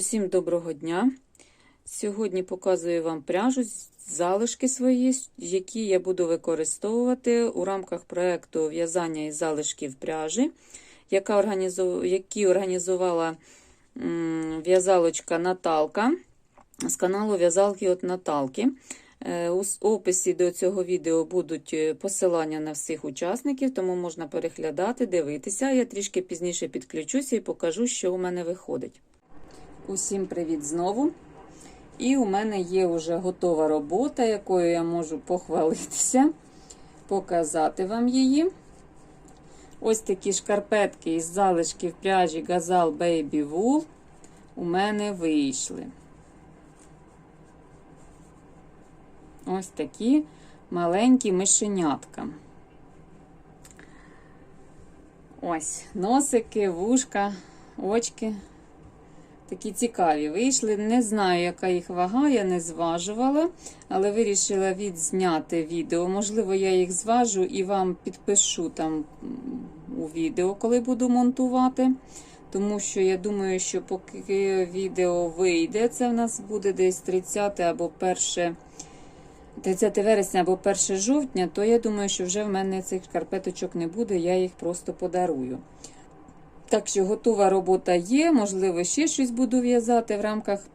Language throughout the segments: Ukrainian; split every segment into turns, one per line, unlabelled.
Усім доброго дня! Сьогодні показую вам пряжу, залишки свої, які я буду використовувати у рамках проєкту в'язання із залишків пряжі, яка організу... які організувала в'язалочка Наталка з каналу В'язалки от Наталки. Е, У описі до цього відео будуть е, посилання на всіх учасників, тому можна переглядати, дивитися. Я трішки пізніше підключуся і покажу, що у мене виходить. Усім привіт знову. І у мене є вже готова робота, якою я можу похвалитися, показати вам її. Ось такі шкарпетки із залишків пряжі Gazal Baby Wool у мене вийшли. Ось такі маленькі мишенятка. Ось, носики, вушка, очки. Такі цікаві вийшли. Не знаю, яка їх вага, я не зважувала, але вирішила відзняти відео. Можливо, я їх зважу і вам підпишу там у відео, коли буду монтувати. Тому що я думаю, що поки відео вийде, це в нас буде десь 30 або 1 30 вересня або 1 жовтня, то я думаю, що вже в мене цих шкарпеточок не буде, я їх просто подарую. Так що готова робота є, можливо, ще щось буду в'язати в рамках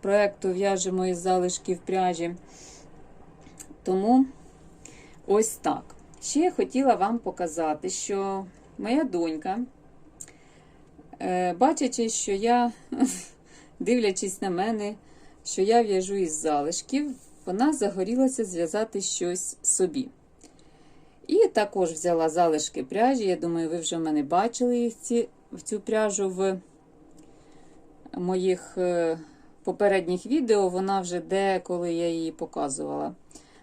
проєкту В'яжемо із залишків пряжі. Тому ось так. Ще я хотіла вам показати, що моя донька, е, бачачи, що я, дивлячись на мене, що я в'яжу із залишків, вона загорілася зв'язати щось собі. І також взяла залишки пряжі. Я думаю, ви вже в мене бачили їх ці, в цю пряжу в моїх е, попередніх відео. Вона вже деколи я її показувала.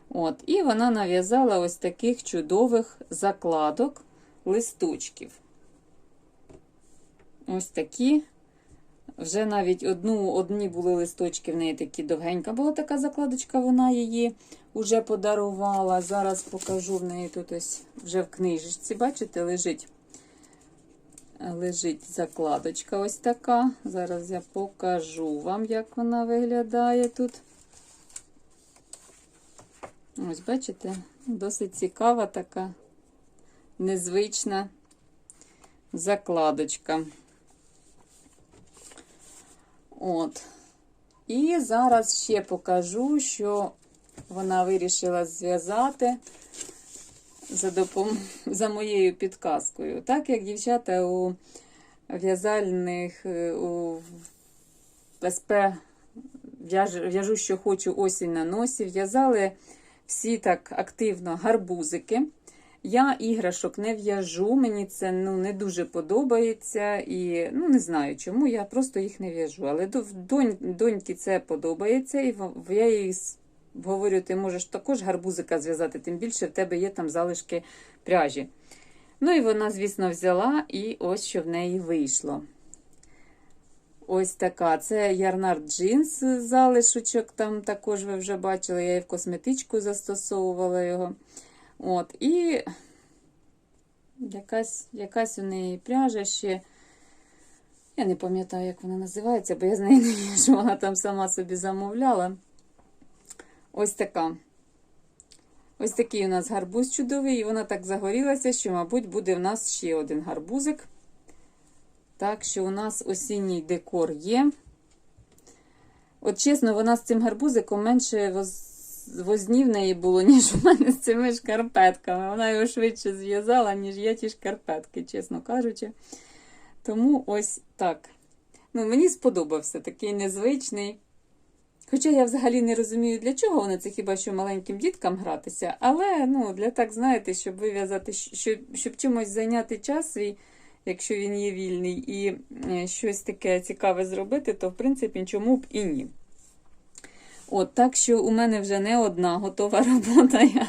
От, І вона нав'язала ось таких чудових закладок листочків. Ось такі. Вже навіть одну, одні були листочки, в неї такі довгенька була така закладочка, вона її вже подарувала. Зараз покажу в неї тут ось вже в книжечці, бачите, лежить лежить закладочка ось така. Зараз я покажу вам, як вона виглядає тут. Ось, бачите, досить цікава така незвична закладочка. От. І зараз ще покажу, що вона вирішила зв'язати за допом... за моєю підказкою. Так як дівчата у в'язальних е, у СП в'яжу, в'яжу, що хочу осінь на носі, в'язали всі так активно гарбузики. Я іграшок не в'яжу, мені це ну, не дуже подобається. І ну, не знаю чому, я просто їх не в'яжу. Але до донь, доньки це подобається, і я їй говорю, ти можеш також гарбузика зв'язати, тим більше в тебе є там залишки пряжі. Ну і вона, звісно, взяла, і ось що в неї вийшло. Ось така. Це Ярнард джинс залишочок, там також ви вже бачили, я і в косметичку застосовувала його. От, і якась, якась у неї пряжа ще. Я не пам'ятаю, як вона називається, бо я з неї не в'яжу, вона там сама собі замовляла. Ось така. Ось такий у нас гарбуз чудовий, і вона так загорілася, що, мабуть, буде в нас ще один гарбузик. Так що у нас осінній декор є. От чесно, вона з цим гарбузиком менше. Вознів в неї було, ніж у мене з цими шкарпетками. Вона його швидше зв'язала, ніж я ті шкарпетки, чесно кажучи. Тому ось так. Ну, Мені сподобався такий незвичний. Хоча я взагалі не розумію, для чого вони це хіба що маленьким діткам гратися, але ну, для так, знаєте, щоб вив'язати, щоб, щоб чимось зайняти час свій, якщо він є вільний, і е, щось таке цікаве зробити, то в принципі чому б і ні. От, так що у мене вже не одна готова робота. Я,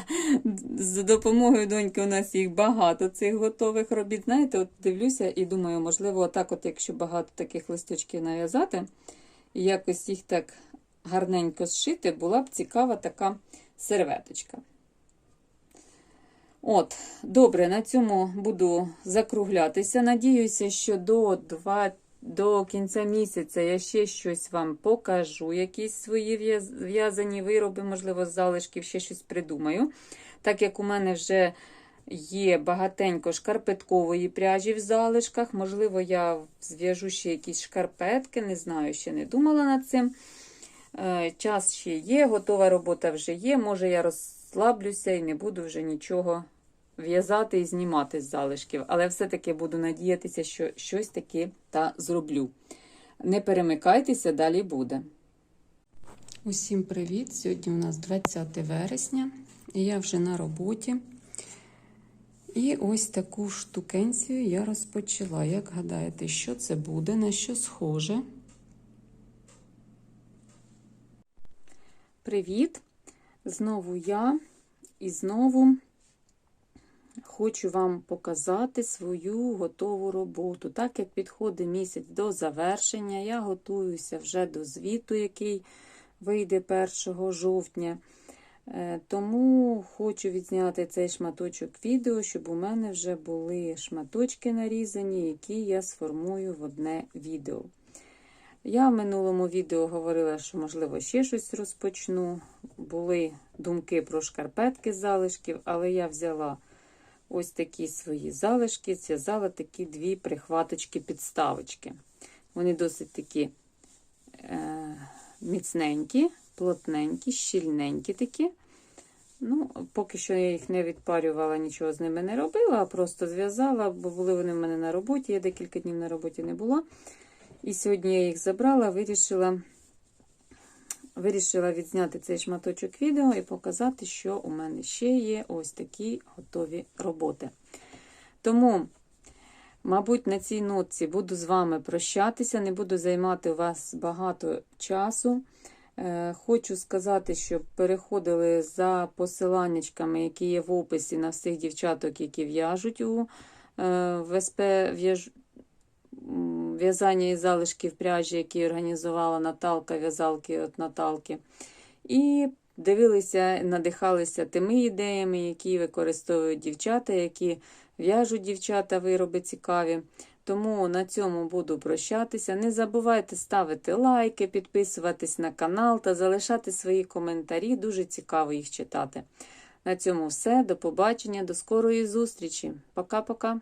з допомогою доньки у нас їх багато цих готових робіт. Знаєте, от дивлюся і думаю, можливо, отак, от, якщо багато таких листочків нав'язати, і якось їх так гарненько зшити, була б цікава така серветочка. От, добре, на цьому буду закруглятися. Надіюся, що до 20 до кінця місяця я ще щось вам покажу, якісь свої в'язані вироби, можливо, з залишків, ще щось придумаю. Так як у мене вже є багатенько шкарпеткової пряжі в залишках, можливо, я зв'яжу ще якісь шкарпетки, не знаю, ще не думала над цим. Е, Час ще є, готова робота вже є. Може, я розслаблюся і не буду вже нічого в'язати і знімати з залишків. Але все-таки буду надіятися, що щось таки та зроблю. Не перемикайтеся, далі буде. Усім привіт! Сьогодні у нас 20 вересня, і я вже на роботі. І ось таку штукенцію я розпочала. Як гадаєте, що це буде, на що схоже? Привіт! Знову я і знову хочу вам показати свою готову роботу. Так як підходить місяць до завершення, я готуюся вже до звіту, який вийде 1 жовтня. Е, Тому хочу відзняти цей шматочок відео, щоб у мене вже були шматочки нарізані, які я сформую в одне відео. Я в минулому відео говорила, що, можливо, ще щось розпочну. Були думки про шкарпетки з залишків, але я взяла ось такі свої залишки, зв'язала такі дві прихваточки-підставочки. Вони досить такі е, міцненькі, плотненькі, щільненькі такі. Ну, Поки що я їх не відпарювала, нічого з ними не робила, а просто зв'язала, бо були вони в мене на роботі. Я декілька днів на роботі не була. І сьогодні я їх забрала, вирішила, вирішила відзняти цей шматочок відео і показати, що у мене ще є ось такі готові роботи. Тому, мабуть, на цій нотці буду з вами прощатися, не буду займати у вас багато часу. Е, Хочу сказати, щоб переходили за посиланнячками, які є в описі на всіх дівчаток, які в'яжуть у е, ВСП в'яж- в'язання і залишків пряжі, які організувала Наталка, в'язалки от Наталки. І дивилися, надихалися тими ідеями, які використовують дівчата, які в'яжуть дівчата вироби цікаві. Тому на цьому буду прощатися. Не забувайте ставити лайки, підписуватись на канал та залишати свої коментарі. Дуже цікаво їх читати. На цьому все. До побачення, до скорої зустрічі. Пока-пока.